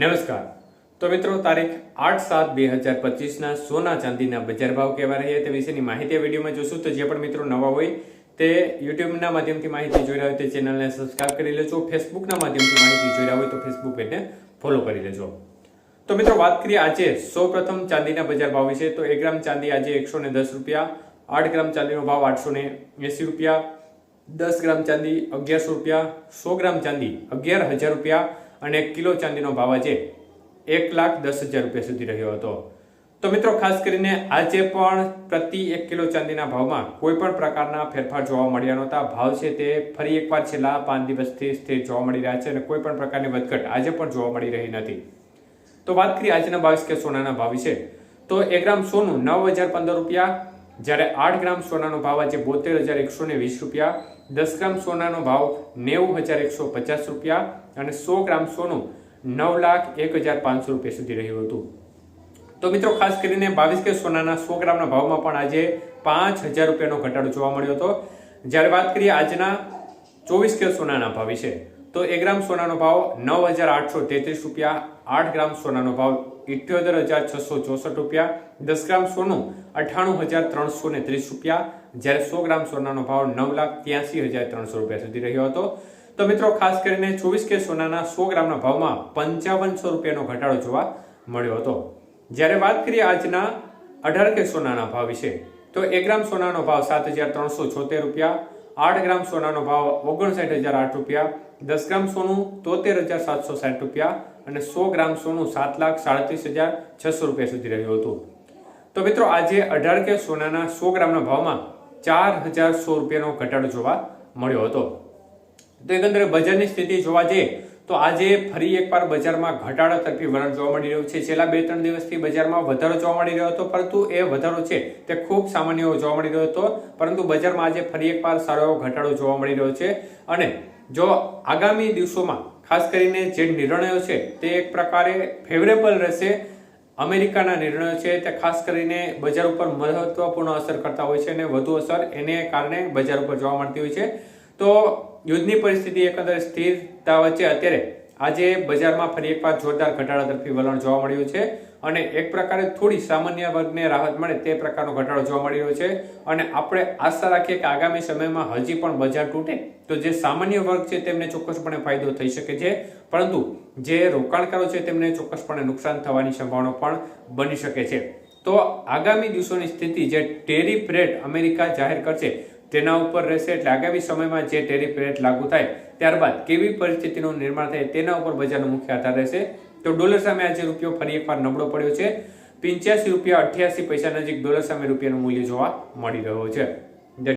નમસ્કાર. તો મિત્રો, તારીખ આઠ સાત બે હજાર પચીસના સોના ચાંદીના બજાર ભાવ કેવા રહ્યા તે વિશેની માહિતી આ વિડીયોમાં જોશું. તો જે પણ મિત્રો નવા હોય તે યુટ્યુબના માધ્યમથી માહિતી જોઈ રહ્યા હોય તે ચેનલને સબસ્ક્રાઇબ કરી લેજો. ફેસબુકના માધ્યમથી માહિતી જોઈ રહ્યા હોય તો ફેસબુક પેજને ફોલો કરી લેજો. તો મિત્રો, વાત કરીએ આજે સૌ પ્રથમ ચાંદીના બજાર ભાવ વિશે. તો એક ગ્રામ ચાંદી આજે એકસો દસ રૂપિયા, આઠ ગ્રામ ચાંદીનો ભાવ આઠસો ને એંસી રૂપિયા, દસ ગ્રામ ચાંદી અગિયારસો રૂપિયા, સો ગ્રામ ચાંદી અગિયાર હજાર રૂપિયા અને એક કિલો ચાંદીનો ભાવ આજે એક લાખ દસ હજાર રૂપિયા સુધી રહ્યો હતો. તો મિત્રો, ખાસ કરીને આજે પણ પ્રતિ એક કિલો ચાંદીના ભાવમાં કોઈ પણ પ્રકારના ફેરફાર જોવા મળ્યા નહોતા. ભાવ છે તે ફરી એકવાર છેલ્લા પાંચ દિવસથી સ્થિર જોવા મળી રહ્યા છે અને કોઈ પણ પ્રકારની વધઘટ આજે પણ જોવા મળી રહી નથી. તો વાત કરીએ આજના બાવીસ કે સોનાના ભાવ વિશે તો એક ગ્રામ સોનું નવ હજાર પંદર રૂપિયા જ્યારે આઠ ગ્રામ સોનાનો ભાવ આજે બોતેર હજાર એકસો ને વીસ રૂપિયા, દસ ગ્રામ સોનાનો ભાવ નેવું હજાર એકસો પચાસ રૂપિયા અને સો ગ્રામ સોનું નવ લાખ એક હજાર પાંચસો રૂપિયા સુધી રહ્યું હતું. તો મિત્રો, ખાસ કરીને બાવીસ કે સોનાના સો ગ્રામના ભાવમાં પણ આજે પાંચ હજાર રૂપિયાનો ઘટાડો જોવા મળ્યો હતો. જ્યારે વાત કરીએ આજના ચોવીસ કે સોનાના ભાવ વિશે તો એક ગ્રામ સોનાનો ભાવ નવ હજાર આઠસો તેત્રીસ રૂપિયા, આઠ ગ્રામ સોનાનો ભાવ ઇઠ્યોતેર હજાર છસો ચોસઠ રૂપિયા, દસ ગ્રામ સોનું અઠ્ઠાણું હજાર ત્રણસો ને ત્રીસ રૂપિયા. જ્યારે સો ગ્રામ સોનાનો ભાવ નવ લાખ ત્યાસી હજાર ત્રણસો રૂપિયા સુધી રહ્યો હતો. તો મિત્રો, ખાસ કરીને ચોવીસ કે સોનાના સો ગ્રામના ભાવમાં પંચાવનસો રૂપિયાનો ઘટાડો જોવા મળ્યો હતો. જ્યારે વાત કરીએ આજના અઢાર કે સોનાના ભાવ વિશે, તો એક ગ્રામ સોનાનો ભાવ સાત હજાર ત્રણસો છોતેર રૂપિયા આઠ ગ્રામ સોનાનો ભાવ ઓગણસાઠ હજાર આઠ રૂપિયા, દસ ગ્રામ સોનું તોતેર હજાર સાતસો સાઠ રૂપિયા અને સો ગ્રામ સોનું સાત લાખ સાડત્રીસ હજાર છસો રૂપિયા સુધી રહ્યું હતું. તો મિત્રો, આજે અઢાર કે સોનાના સો ગ્રામના ભાવમાં ચાર હજાર સો રૂપિયાનો ઘટાડો જોવા મળ્યો હતો. તો એકંદરે બજારની સ્થિતિ જોવા જઈએ તો આજે ફરી એકવાર બજારમાં ઘટાડા તરફી વલણ જોવા મળી રહ્યું છે. છેલ્લા બે ત્રણ દિવસથી બજારમાં વધારો જોવા મળી રહ્યો હતો, પરંતુ એ વધારો છે તે ખૂબ સામાન્ય જોવા મળી રહ્યો હતો. પરંતુ બજારમાં આજે ફરી એકવાર સારો એવો ઘટાડો જોવા મળી રહ્યો છે. અને જો આગામી દિવસોમાં, ખાસ કરીને જે નિર્ણયો છે તે એક પ્રકારે ફેવરેબલ રહેશે, અમેરિકાના નિર્ણયો છે તે ખાસ કરીને બજાર ઉપર મહત્વપૂર્ણ અસર કરતા હોય છે અને વધુ અસર એને કારણે બજાર ઉપર જોવા મળતી હોય છે. તો યુદ્ધની પરિસ્થિતિ એકંદર સ્થિરતા વચ્ચે અત્યારે આજે બજારમાં ફરી એકવાર જોરદાર ઘટાડા તરફી વલણ જોવા મળ્યું છે અને એક પ્રકારે થોડી સામાન્ય વર્ગને રાહત મળે તે પ્રકારનો ઘટાડો જોવા મળી રહ્યો છે. અને આપણે આશા રાખીએ કે આગામી સમયમાં હજી પણ બજાર તૂટે તો જે સામાન્ય વર્ગ છે તેમને ચોક્કસપણે ફાયદો થઈ શકે છે. પરંતુ જે રોકાણકારો છે તેમને ચોક્કસપણે નુકસાન થવાની સંભાવના પણ બની શકે છે. તો આગામી દિવસોની સ્થિતિ જે ટેરિફ રેટ અમેરિકા જાહેર કરશે તેના ઉપર રહેશે એટલે આગામી સમયમાં જે ટેરિફ રેટ લાગુ થાય ત્યારબાદ કેવી પરિસ્થિતિનું નિર્માણ થાય તેના ઉપર બજારનો મુખ્ય આધાર રહેશે. તો ડોલર સામે આજે રૂપિયો ફરી એકવાર નબળો પડ્યો છે. પિંચ્યાસી રૂપિયા અઠ્યાસી પૈસા નજીક ડોલર સામે રૂપિયાનું મૂલ્ય જોવા મળી રહ્યો છે.